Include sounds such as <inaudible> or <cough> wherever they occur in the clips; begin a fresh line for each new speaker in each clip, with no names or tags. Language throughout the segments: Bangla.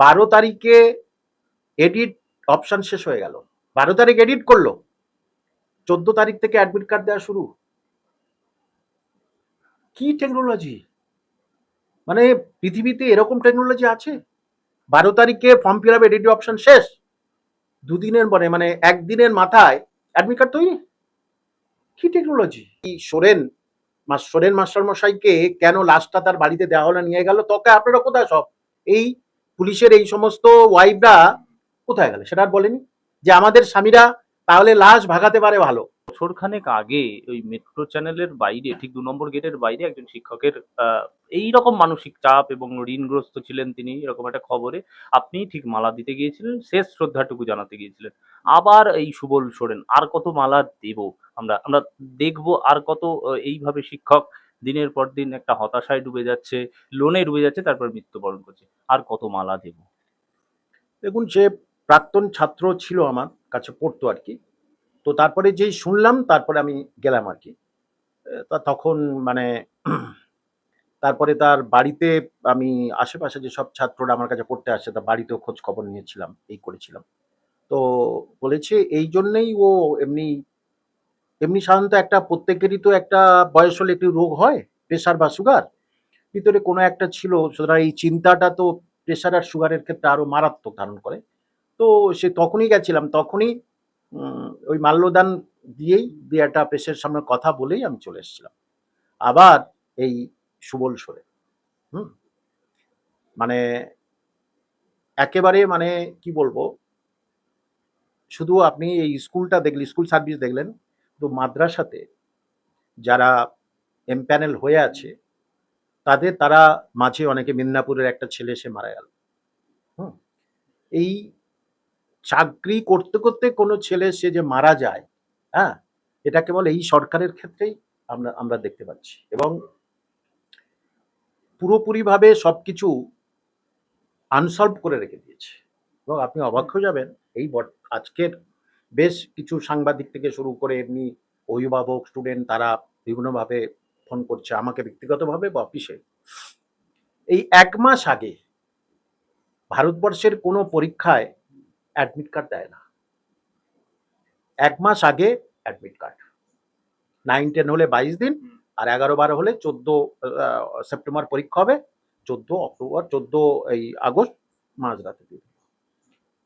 বারো তারিখে এডিট অপশন শেষ হয়ে গেল। বারো তারিখ এডিট করল। চোদ্দ তারিখ থেকে অ্যাডমিট কার্ড দেওয়া শুরু। কি টেকনোলজি মানে পৃথিবীতে এরকম টেকনোলজি আছে? বারো তারিখে form fill up edit option শেষ। দুদিনের পরে মানে একদিনের মাথায় অ্যাডমিট কার্ড তৈরি? কি টেকনোলজি এই সোরেন সোরেন মাস্টার মশাইকে কেন লাশটা তার বাড়িতে দেওয়া হলো, নিয়ে গেল? তোকে, আপনারা কোথায় সব? এই পুলিশের এই সমস্ত ওয়াইফরা কোথায় গেল? সেটা আর বলেনি। যে আমাদের স্বামীরা তাহলে লাশ ভাগাতে পারে ভালো।
বছর খানেক আগে ওই মেট্রো চ্যানেলের বাইরে, ঠিক দু নম্বর গেটের বাইরে একজন শিক্ষকের এই রকম মানসিক চাপ এবং ঋণগ্রস্ত ছিলেন তিনি এরকম একটা খবরে। আপনি ঠিক মালা দিতে গিয়েছিলেন, শেষ শ্রদ্ধাটুকু জানাতে গিয়েছিলেন। আবার এই সুবল সোরেন, আর কত মালা দেব আমরা? আমরা দেখব আর কত এইভাবে শিক্ষক দিনের পর দিন একটা হতাশায় ডুবে যাচ্ছে লোনে ডুবে যাচ্ছে, তারপর মৃত্যুবরণ করছে। আর কত মালা দেব?
দেখুন সে প্রাক্তন ছাত্র ছিল আমার কাছে পড়তো আর কি, তো তারপরে যেই শুনলাম, তারপরে আমি গেলাম আর কি। তা তখন মানে <clears throat> তারপরে তার বাড়িতে আমি আশেপাশে যে সব ছাত্ররা আমার কাছে পড়তে আসছে তার বাড়িতেও খোঁজ খবর নিয়েছিলাম, এই করেছিলাম। তো বলেছে, এই জন্যেই ও এমনি এমনি সাধারণত একটা প্রত্যেকেরই তো একটা বয়স হলে একটু রোগ হয় প্রেশার বা সুগার ভিতরে কোনো একটা ছিল, সুতরাং এই চিন্তাটা তো প্রেশার আর সুগারের ক্ষেত্রে আরও মারাত্মক ধারণ করে। তো সে তখনই গেছিলাম, তখনই ওই মাল্যদান দিয়েই দিয়ে একটা প্রেসের সামনে কথা বলেই আমি চলে এসেছিলাম। আবার এই সুবল সরে হুম? মানে একেবারে মানে কি বলব? শুধু আপনি এই স্কুলটা দেখলেন স্কুল সার্ভিস দেখলেন তো মাদ্রাসাতে যারা এমপ্যানেল হয়ে আছে, তাদের তারা মাঝে অনেকে মিদনাপুরের একটা ছেলে এসে মারা গেল। এই চাকরি করতে করতে কোনো ছেলে সে যে মারা যায় হ্যাঁ এটা কেবল এই সরকারের ক্ষেত্রেই আমরা আমরা দেখতে পাচ্ছি এবং পুরোপুরিভাবে সবকিছু আনসলভ করে রেখে দিয়েছে। এবং আপনি অবাক হয়ে যাবেন, এই আজকের বেশ কিছু সাংবাদিক থেকে শুরু করে এমনি অভিভাবক স্টুডেন্ট তারা বিভিন্নভাবে ফোন করছে আমাকে ব্যক্তিগতভাবে বা অফিসে এই এক মাস আগে ভারতবর্ষের কোনো পরীক্ষায় অ্যাডমিট কার্ড দেয় না। এক মাস আগে অ্যাডমিট কার্ড নাইন টেন হলে বাইশ দিন আর এগারো বারো হলে চোদ্দ সেপ্টেম্বর পরীক্ষা হবে চোদ্দ অক্টোবর চোদ্দ এই আগস্ট মাঝরাতে। দিয়ে।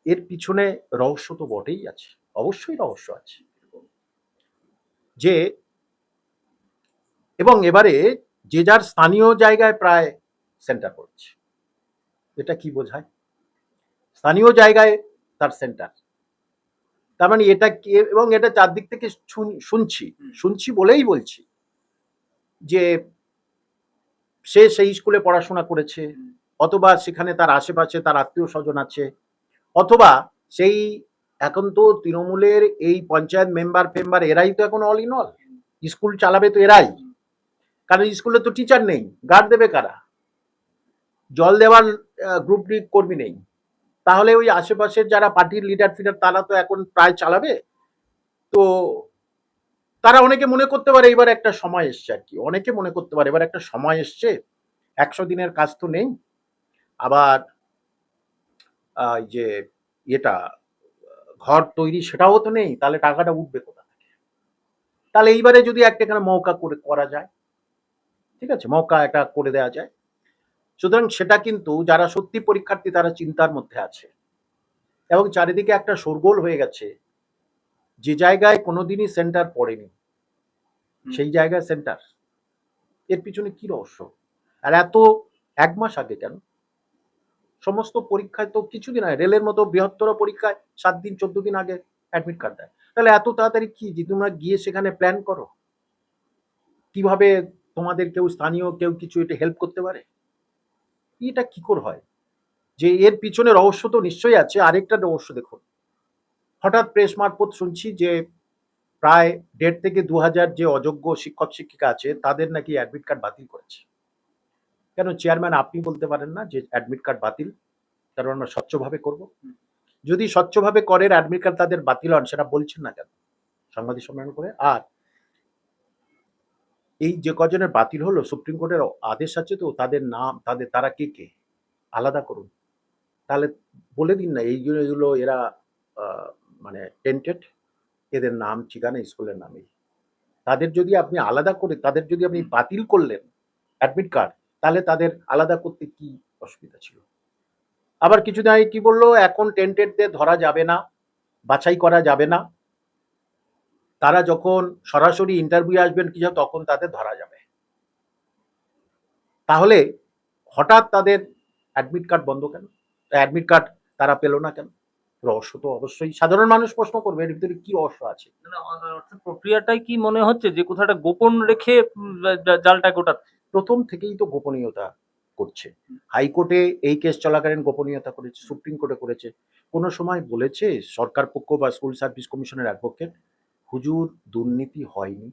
এর পিছনে রহস্য তো বটেই আছে। অবশ্যই রহস্য আছে। যে এবং এবারে যে যার স্থানীয় জায়গায় প্রায় সেন্টার পড়ছে। এটা কি বোঝায়? স্থানীয় জায়গায় তার সেন্টার তার মানে এটা কি এবং এটা চারদিক থেকে শুন- শুনছি শুনছি বলেই বলছি যে সে সেই স্কুলে পড়াশোনা করেছে অথবা সেখানে তার আশেপাশে তার আত্মীয় স্বজন আছে অথবা সেই এখন তো তৃণমূলের এই পঞ্চায়েত মেম্বার ফেম্বার এরাই তো এখন অল ইন অল স্কুল চালাবে তো এরাই। কারণ স্কুলে তো টিচার নেই। গার্ড দেবে কারা? জল দেওয়ার গ্রুপ কর্মী নেই। তাহলে ওই আশেপাশের যারা পার্টির লিডার ফিডার তারা তো এখন প্রায় চালাবে? তো তারা অনেকে মনে করতে পারে এবার একটা সময় এসছে আর কি। অনেকে মনে করতে পারে এবার একটা সময় এসছে। একশো দিনের কাজ তো নেই। আবার যে এটা ঘর তৈরি সেটাও তো নেই তাহলে টাকাটা উঠবে কোথা থেকে? তাহলে এইবারে যদি একটা এখানে মৌকা করে করা যায় ঠিক আছে? মৌকা একটা করে দেওয়া যায়। সুতরাং সেটা কিন্তু যারা সত্যি পরীক্ষার্থী তারা চিন্তার মধ্যে আছে। এবং চারিদিকে একটা শোরগোল হয়ে গেছে। যে জায়গায় কোনোদিনই সেন্টার পড়েনি সেই জায়গায় সেন্টার এর পিছনে কি রহস্য? আর এত এক মাস আগে কেন? সমস্ত পরীক্ষায় তো কিছুদিন আগে, রেলের মতো বৃহত্তর পরীক্ষায় সাত দিন, চোদ্দ দিন আগে অ্যাডমিট কার্ড দেয়। তাহলে এত তাড়াতাড়ি কি যে তোমরা গিয়ে সেখানে প্ল্যান করো? কীভাবে তোমাদের কেউ স্থানীয় কেউ কিছু এটা হেল্প করতে পারে? এটা কি করে হয়? যে এর পিছনে রহস্য তো নিশ্চয়ই আছে, আরেকটা রহস্য দেখুন। হঠাৎ প্রেস মারফত শুনছি যে প্রায় দেড় থেকে দু হাজার যে অযোগ্য শিক্ষক, শিক্ষিকা আছে, তাদের নাকি অ্যাডমিট কার্ড বাতিল করেছে। কেন চেয়ারম্যান আপনি বলতে পারেন না যে অ্যাডমিট কার্ড বাতিল? কারণ আমরা স্বচ্ছভাবে করব। যদি স্বচ্ছভাবে করেন অ্যাডমিট কার্ড তাদের বাতিল হন সেটা বলছেন না কেন? সাংবাদিক সম্মেলন করে। আর এই যে কজনের বাতিল হলো সুপ্রিম কোর্টের আদেশ আছে তো তাদের নাম তাদের তারা কে কে? আলাদা করুন। তাহলে বলে দিন না এইগুলো এগুলো এরা মানে টেন্টেড এদের নাম ঠিকানা স্কুলের নামেই। তাদের যদি আপনি আলাদা করে তাদের যদি আপনি বাতিল করলেন অ্যাডমিট কার্ড তাহলে তাদের আলাদা করতে কি অসুবিধা ছিল? আবার কিছুদিন আগে কি বলল? এখন টেন্টেডদের ধরা যাবে না, বাছাই করা যাবে না। তারা যখন সরাসরি ইন্টারভিউ আসবেন কি তখন তাদের ধরা যাবে। তাহলে হঠাৎ তাদের অ্যাডমিট কার্ড বন্ধ কেন? অ্যাডমিট কার্ড তারা পেল না কেন? রহস্য তো অবশ্যই। সাধারণ মানুষ প্রশ্ন করবে, এর ভিতরে কি রহস্য আছে?
প্রক্রিয়াটাই কি মনে হচ্ছে যে কোথাটা গোপন রেখে জালটা গোটাচ্ছে?
প্রথম থেকেই তো গোপনীয়তা করছে। হাইকোর্টে এই কেস চলাকালীন গোপনীয়তা করেছে সুপ্রিম কোর্টে করেছে। কোনো সময় বলেছে সরকার পক্ষ বা স্কুল সার্ভিস কমিশনের অ্যাডভোকেট হুজুর দুর্নীতি হয়নি।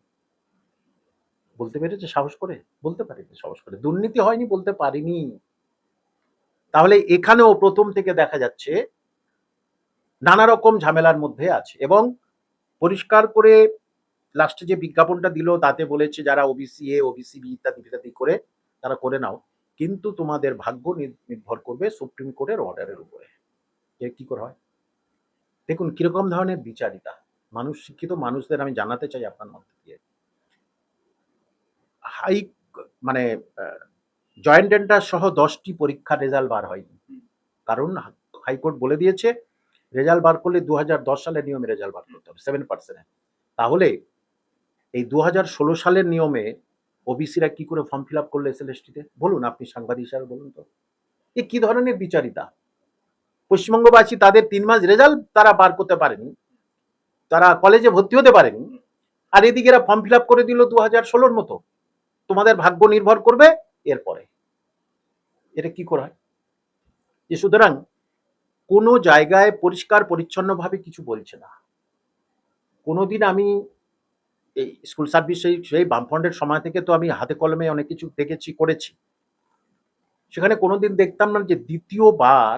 বলতে পেরেছে? সাহস করে? বলতে পারেনি সাহস করে। দুর্নীতি হয়নি বলতে পারিনি। তাহলে এখানেও প্রথম থেকে দেখা যাচ্ছে নানা রকম ঝামেলার মধ্যে আছে এবং পরিষ্কার করে লাস্টে যে বিজ্ঞাপনটা দিল, তাতে বলেছে যারা ওবিসি এ ওবিসি বি ইত্যাদি ইত্যাদি করে, তারা করে নাও। কিন্তু তোমাদের ভাগ্য নির- নির্ভর করবে সুপ্রিম কোর্টের অর্ডারের উপরে। এ কি করে হয়? দেখুন, কীরকম ধরনের বিচারিতা। মানুষ, শিক্ষিত মানুষদের আমি জানাতে চাই আপনার মধ্যে দিয়ে। হাই মানে জয়েন্ট এন্টার সহ দশটি পরীক্ষার রেজাল্ট বার হয়নি। কারণ হাইকোর্ট বলে দিয়েছে রেজাল্ট বার করলে দু সালের নিয়মে রেজাল্ট বার করতে হবে সেভেন পার্সেন্ট তাহলে এই দু হাজার ষোলো সালের নিয়মে ওবিসিরা কি করে ফর্ম ফিল আপ করল এসএলএসটিতে বলুন, আপনি সাংবাদিক হিসাবে বলুন তো। এ কি ধরনের বিচারিতা? পশ্চিমবঙ্গবাসী তাদের তিন মাস রেজাল্ট তারা বার করতে পারেনি, তারা কলেজে ভর্তি হতে পারেনি, আর এদিকে এরা ফর্ম ফিল আপ করে দিল দু হাজার ষোলোর মতো। তোমাদের ভাগ্য নির্ভর করবে এরপরে। এটা কি করা হয়? যে সুতরাং কোনো জায়গায় পরিষ্কার পরিচ্ছন্নভাবে কিছু বলছে না। কোনোদিন আমি এই স্কুল সার্ভিস সেই সেই বামফ্রন্টের সময় থেকে তো আমি হাতে কলমে অনেক কিছু দেখেছি, করেছি। সেখানে কোনোদিন দেখতাম না যে দ্বিতীয়বার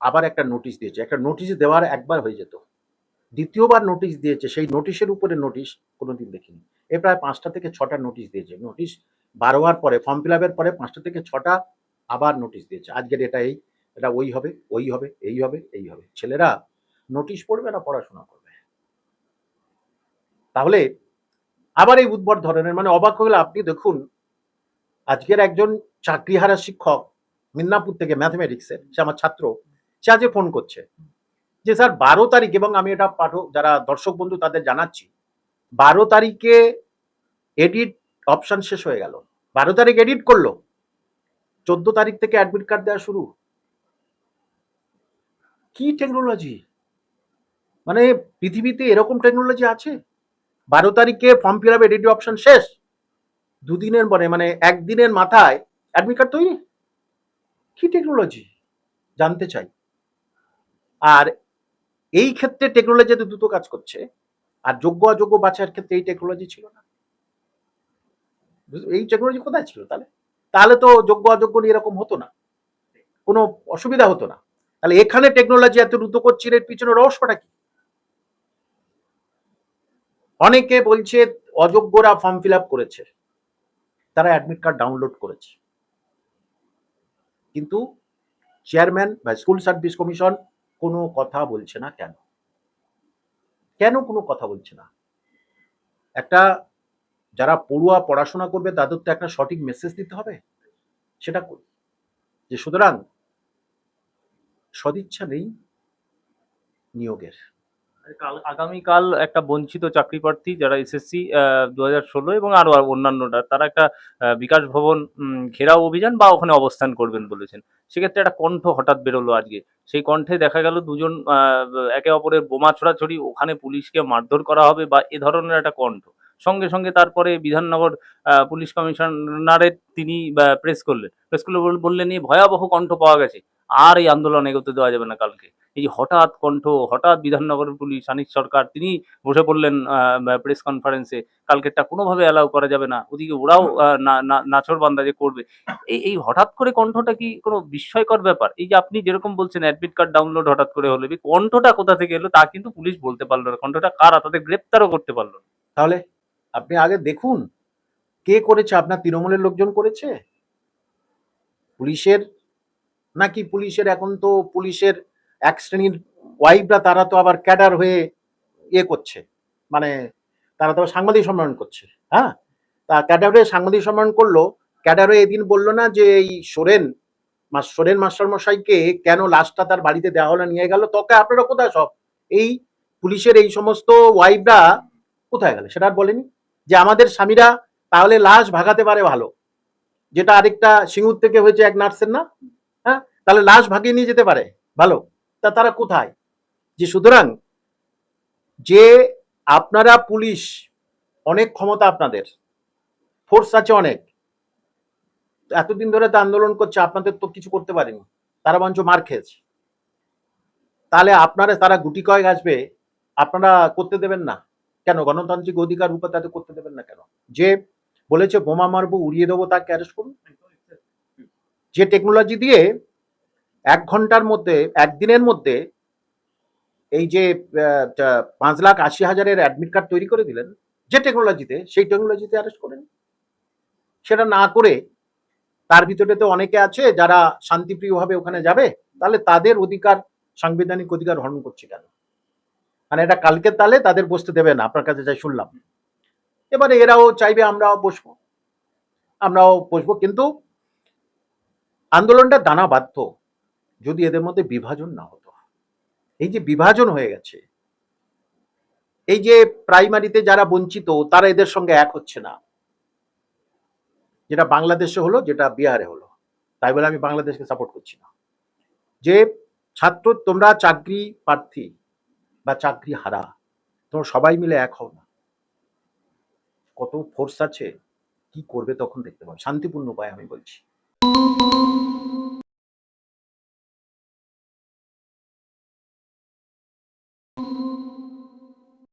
আবার একটা নোটিশ দিয়েছে। একটা নোটিশ দেওয়ার একবার হয়ে যেত। দ্বিতীয়বার নোটিশ দিয়েছে, সেই নোটিশের উপরে নোটিশ কোনোদিন দেখিনি। এ প্রায় পাঁচটা থেকে ছটা নোটিশ দিয়েছে। নোটিশ বারো হওয়ার পরে, ফর্ম ফিল আপের পরে পাঁচটা থেকে ছটা আবার নোটিশ দিয়েছে। আজকের এটা এই, এটা ওই হবে ওই হবে, এই হবে এই হবে। ছেলেরা নোটিশ পড়বে না, পড়াশোনা করবে। তাহলে আবার এই উদ্ভট ধরনের মানে অবাক হলে আপনি দেখুন, আজকের একজন চাকরিহারা শিক্ষক মিদনাপুর থেকে ম্যাথমেটিক্সের সে আমার ছাত্র, সে আজকে ফোন করছে যে, স্যার, বারো তারিখ এবং আমি এটা পাঠক, যারা দর্শক বন্ধু তাদের জানাচ্ছি, বারো তারিখে এডিট অপশন শেষ হয়ে গেল। বারো তারিখ এডিট করল। চোদ্দ তারিখ থেকে অ্যাডমিট কার্ড দেওয়া শুরু। কি টেকনোলজি মানে পৃথিবীতে এরকম টেকনোলজি আছে? বারো তারিখে form fill up edit option শেষ। দুদিনের পরে মানে একদিনের মাথায় অ্যাডমিট কার্ড তৈরি? কি টেকনোলজি জানতে চাই। আর এই ক্ষেত্রে টেকনোলজি এত দ্রুত কাজ করছে। আর যোগ্য অযোগ্য বাছাইয়ের ক্ষেত্রে এই টেকনোলজি ছিল না। এই টেকনোলজি কোথায় ছিল তাহলে? তাহলে তো যোগ্য অযোগ্য নিয়ে এরকম হতো না। কোনো অসুবিধা হতো না। তাহলে এখানে টেকনোলজি এত দ্রুত করছে, এর পিছনে রহস্যটা কি? অনেকে বলছে অযোগ্যরা ফর্ম ফিল করেছে। তারা অ্যাডমিট কার্ড ডাউনলোড করেছে। কিন্তু চেয়ারম্যান বা স্কুল সার্ভিস কমিশন কোনো কথা বলছে না কেন? কেন কোনো কথা বলছে না? একটা যারা পড়ুয়া পড়াশোনা করবে তাদের তো একটা সঠিক মেসেজ দিতে হবে। সেটা যে সুতরাং সদিচ্ছা নেই নিয়োগের।
আগামীকাল একটা বঞ্চিত চাকরি প্রার্থী যারা এসএসসি দু হাজার ষোলো এবং আরও আর অন্যান্যরা, তারা একটা বিকাশ ভবন ঘেরাও অভিযান বা ওখানে অবস্থান করবেন বলেছেন। সেক্ষেত্রে একটা কণ্ঠ হঠাৎ বেরোলো আজকে। সেই কণ্ঠে দেখা গেল দুজন একে অপরের বোমা ছোড়াছড়ি, ওখানে পুলিশকে মারধর করা হবে বা এ ধরনের একটা কণ্ঠ। সঙ্গে সঙ্গে তারপরে বিধাননগর পুলিশ কমিশনারের তিনি প্রেস করলেন। প্রেস করলে বল- বললেন এই ভয়াবহ কণ্ঠ পাওয়া গেছে। আর এই আন্দোলন এগোতে দেওয়া যাবে না কালকে। এই হঠাৎ কণ্ঠ হঠাৎ বিধাননগর পুলিশ আনিস সরকার তিনি বসে পড়লেন প্রেস কনফারেন্সে কালকেরটা কোনোভাবে অ্যালাউ করা যাবে না। ওদিকে ওরাও আহ, না- না- নাচর বান্দা যে করবে। এই এই হঠাৎ করে কণ্ঠটা কি কোনো বিস্ময়কর ব্যাপার? এই যে আপনি যেরকম বলছেন অ্যাডমিট কার্ড ডাউনলোড হঠাৎ করে হলো কণ্ঠটা কোথা থেকে এলো তা কিন্তু পুলিশ বলতে পারল না। কণ্ঠটা কারা? তাদের গ্রেপ্তারও করতে পারল না।
তাহলে আপনি আগে দেখুন কে করেছে? আপনার তৃণমূলের লোকজন করেছে? পুলিশের নাকি পুলিশের? এখন তো পুলিশের এক শ্রেণির ওয়াইফরা, তারা তো আবার ক্যাডার হয়ে ইয়ে করছে। মানে তারা তো সাংবাদিক সম্মেলন করছে হ্যাঁ? তা ক্যাডার হয়ে সাংবাদিক সম্মেলন করল, ক্যাডার হয়ে এদিন বলল না যে এই সোরেন, মা সোরেন মাস্টারমশাইকে কেন লাশটা তার বাড়িতে দেওয়া হলো, নিয়ে গেল? তোকে আপনারা কোথায় সব? এই পুলিশের এই সমস্ত ওয়াইফরা কোথায় গেল? সেটা আর বলেনি। যে আমাদের স্বামীরা তাহলে লাশ ভাগাতে পারে ভালো। যেটা আরেকটা সিঙ্গুর থেকে হয়েছে এক নার্সের, না? তাহলে লাশ ভাগিয়ে নিয়ে যেতে পারে। ভালো। তা তারা কোথায়? যে সুতরাং যে আপনারা পুলিশ, অনেক ক্ষমতা আপনাদের। ফোর্স আছে অনেক। এতদিন ধরে তো আন্দোলন করছে, আপনাদের তো কিছু করতে পারেনি। তারা বঞ্চ মার খেয়েছে। তাহলে আপনারা, তারা গুটি কয়েক আসবে, আপনারা করতে দেবেন না। কেন? গণতান্ত্রিক অধিকার উপর তাদের করতে দেবেন না কেন? যে বলেছে বোমা মারবো, উড়িয়ে দেবো, তাকে অ্যারেস্ট করুন। যে টেকনোলজি দিয়ে এক ঘণ্টার মধ্যে একদিনের মধ্যে এই যে পাঁচ লাখ আশি হাজারের অ্যাডমিট কার্ড তৈরি করে দিলেন, যে টেকনোলজিতে সেই টেকনোলজিতে অ্যারেস্ট করেন। সেটা না করে তার ভিতরে তো অনেকে আছে যারা শান্তিপ্রিয়ভাবে ওখানে যাবে, তাহলে তাদের অধিকার, সাংবিধানিক অধিকার হরণ করছে কেন? মানে এটা কালকের তালে তাদের বসতে দেবে না, আপনার কাছে যাই শুনলাম। এবারে এরাও চাইবে আমরাও বসবো। আমরাও বসবো, কিন্তু আন্দোলনটা দানা বাধ্য। যদি এদের মধ্যে বিভাজন না হতো। এই যে বিভাজন হয়ে গেছে, এই যে প্রাইমারিতে যারা বঞ্চিত, তারা এদের সঙ্গে এক হচ্ছে না। যেটা বাংলাদেশে হলো, যেটা বিহারে হলো। তাই বলে আমি বাংলাদেশকে সাপোর্ট করছি না। যে ছাত্র, তোমরা চাকরি প্রার্থী বা চাকরি হারা, তোমরা সবাই মিলে এক হও না। কত ফোর্স আছে, কি করবে তখন দেখতে পাবে। শান্তিপূর্ণ উপায় আমি বলছি।